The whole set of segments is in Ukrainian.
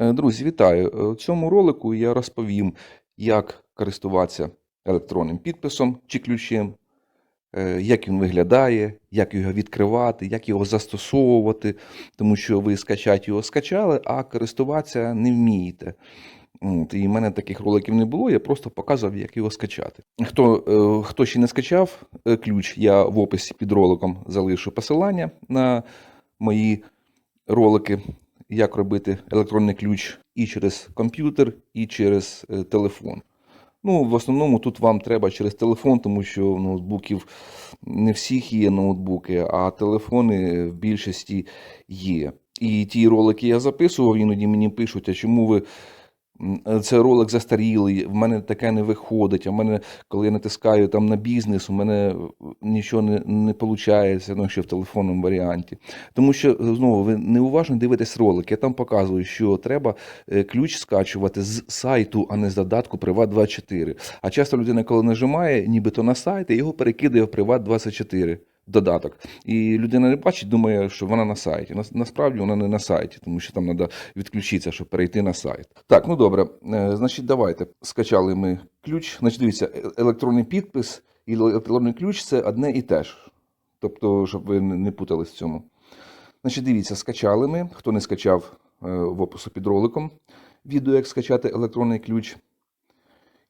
Е, Друзі, вітаю! Е, У цьому ролику я розповім, як користуватися електронним підписом чи ключем, е, як він виглядає, як його відкривати, як його застосовувати, тому що ви скачати його скачали, а користуватися не вмієте. І в мене таких роликів не було, я просто показував, як його скачати. Хто, хто ще не скачав ключ, я в описі під роликом залишу посилання на мої ролики, як робити електронний ключ і через комп'ютер, і через е, телефон. Ну, в основному тут вам треба через телефон, тому що ноутбуків не всіх є ноутбуки, а телефони в більшості є. І ті ролики я записував, іноді мені пишуть, а чому ви. М, Це ролик застарілий, в мене таке не виходить. А в мене, коли я натискаю там на бізнес, у мене нічого не, не виходить, ну, що в телефонному варіанті. Тому що знову ви неуважно дивитесь ролик. Я там показую, що треба е, ключ скачувати з сайту, а не з додатку Privat24. А часто людина, коли нажимає, нібито на сайт, його перекидає в Privat24 додаток. І людина не бачить, думає, що вона на сайті. Насправді вона не на сайті, тому що там треба відключитися, щоб перейти на сайт. Так, ну добре. Е, Значить, давайте. Скачали ми ключ. Значить, дивіться, е- електронний підпис і електронний ключ це одне і те ж. Тобто, щоб ви не путались в цьому. Значить, дивіться, скачали ми. Хто не скачав е, в опису під роликом відео, як скачати електронний ключ.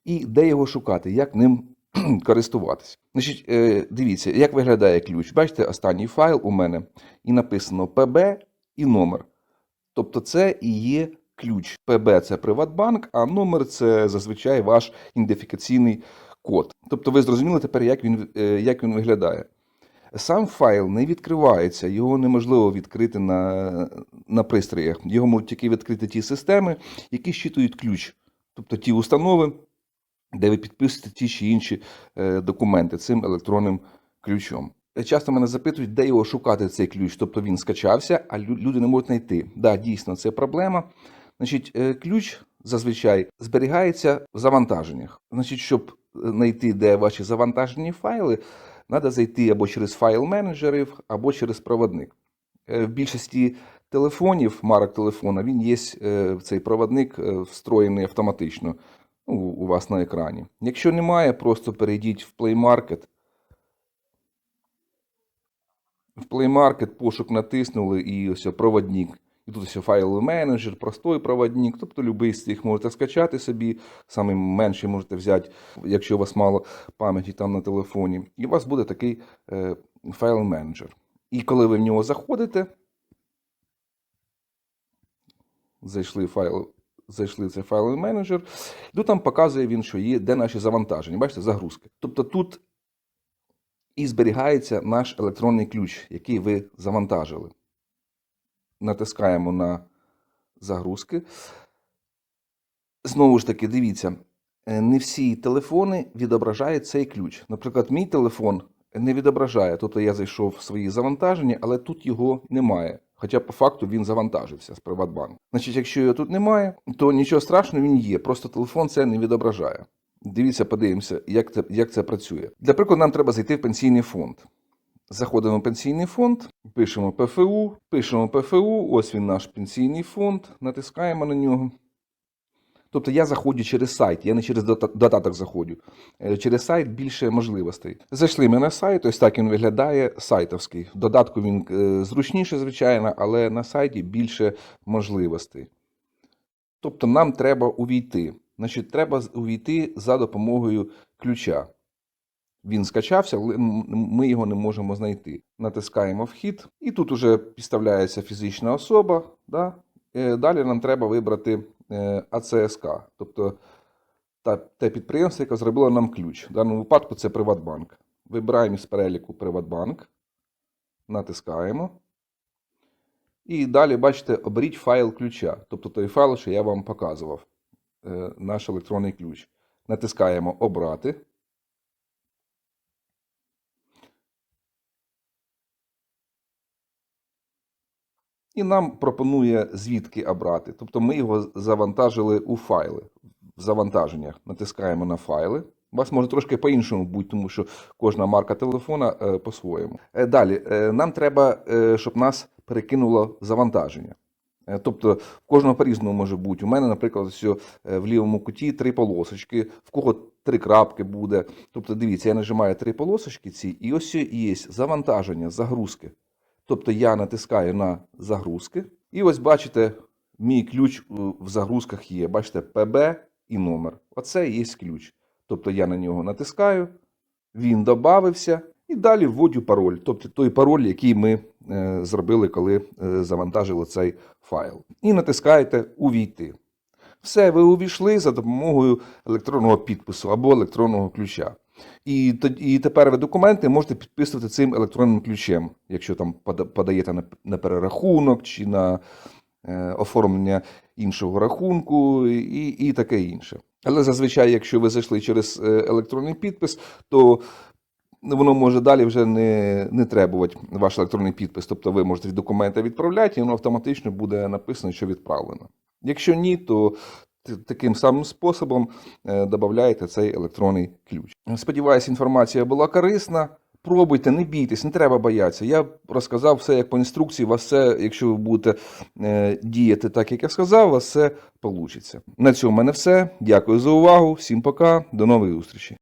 І де його шукати, як ним користуватись. Значить, е, дивіться, як виглядає ключ. Бачите, останній файл у мене і написано PB і номер. Тобто це і є ключ. PB це Приватбанк, а номер це зазвичай ваш ідентифікаційний код. Тобто ви зрозуміли тепер, як він, е, як він виглядає. Сам файл не відкривається, його неможливо відкрити на, на пристроях. Його можуть тільки відкрити ті системи, які щитують ключ. Тобто ті установи, де ви підписуєте ті чи інші е, документи цим електронним ключом. Е, Часто мене запитують, де його шукати цей ключ. Тобто він скачався, а люди не можуть знайти. Так, да, дійсно, це проблема. Значить, е, ключ зазвичай зберігається в завантаженнях. Значить, щоб знайти, де ваші завантажені файли, треба зайти або через файл менеджерів, або через проводник. В більшості телефонів, марок телефона, він є цей проводник встроєний автоматично у вас на екрані. Якщо немає, просто перейдіть в Play Market. В Play Market пошук натиснули і ось проводник. І тут ось файловий менеджер, простой проводник, тобто любий з цих можете скачати собі, самий менший можете взяти, якщо у вас мало пам'яті там на телефоні. І у вас буде такий е, файл менеджер. І коли ви в нього заходите, зайшли в файл, зайшли в цей файловий менеджер, і там показує він, що є, де наші завантаження. Бачите, загрузки. Тобто тут і зберігається наш електронний ключ, який ви завантажили. Натискаємо на загрузки. Знову ж таки, дивіться, е, не всі телефони відображають цей ключ. Наприклад, мій телефон не відображає. Тобто я зайшов в свої завантаження, але тут його немає. Хоча по факту він завантажився з Приватбанку. Значить, якщо його тут немає, то нічого страшного він є. Просто телефон це не відображає. Дивіться, подивимося, як це, як це працює. Для прикладу, нам треба зайти в пенсійний фонд. Заходимо в пенсійний фонд, пишемо ПФУ, пишемо ПФУ, ось він наш пенсійний фонд, натискаємо на нього. Тобто я заходжу через сайт, я не через додаток заходжу. Е, Через сайт більше можливостей. Зайшли ми на сайт, ось так він виглядає сайтовський. В додатку він е, зручніше, звичайно, але на сайті більше можливостей. Тобто нам треба увійти. Значить, треба увійти за допомогою ключа. Він скачався, але ми його не можемо знайти. Натискаємо вхід, і тут уже підставляється фізична особа. Да? Е, Далі нам треба вибрати АЦСК, тобто та, те підприємство, яке зробило нам ключ. В даному випадку це Приватбанк. Вибираємо з переліку Приватбанк, натискаємо. І далі, бачите, оберіть файл ключа, тобто той файл, що я вам показував, е, наш електронний ключ. Натискаємо Обрати. І нам пропонує звідки обрати. Тобто ми його завантажили у файли. В завантаженнях натискаємо на файли. У вас може трошки по-іншому бути, тому що кожна марка телефона е, по-своєму. Е, далі, е, нам треба, щоб нас перекинуло завантаження. Тобто в кожного по-різному може бути. У мене, наприклад, е, в лівому куті три полосочки, в кого три крапки буде. Тобто, дивіться, я нажимаю три полосочки ці, і ось є завантаження, загрузки. Тобто я натискаю на загрузки, і ось бачите, мій ключ в загрузках є. Бачите, ПБ і номер. Оце є ключ. Тобто я на нього натискаю, він додався, і далі вводю пароль. Тобто той пароль, який ми е, зробили, коли е, завантажили цей файл. І натискаєте Увійти. Все, ви увійшли за допомогою електронного підпису або електронного ключа. І, і тепер ви документи можете підписувати цим електронним ключем, якщо там пода- подаєте на, на перерахунок чи на е, оформлення іншого рахунку і, і таке інше. Але зазвичай, якщо ви зайшли через е, електронний підпис, то воно може далі вже не, не требувати ваш електронний підпис. Тобто ви можете документи відправляти, і воно автоматично буде написано, що відправлено. Якщо ні, то таким самим способом е, додаєте цей електронний ключ. Сподіваюсь, інформація була корисна. Пробуйте, не бійтесь, не треба боятися. Я розказав все як по інструкції. У вас все, якщо ви будете е, діяти так, як я сказав, у вас все вийде. На цьому в мене все. Дякую за увагу. Всім пока. До нової зустрічі.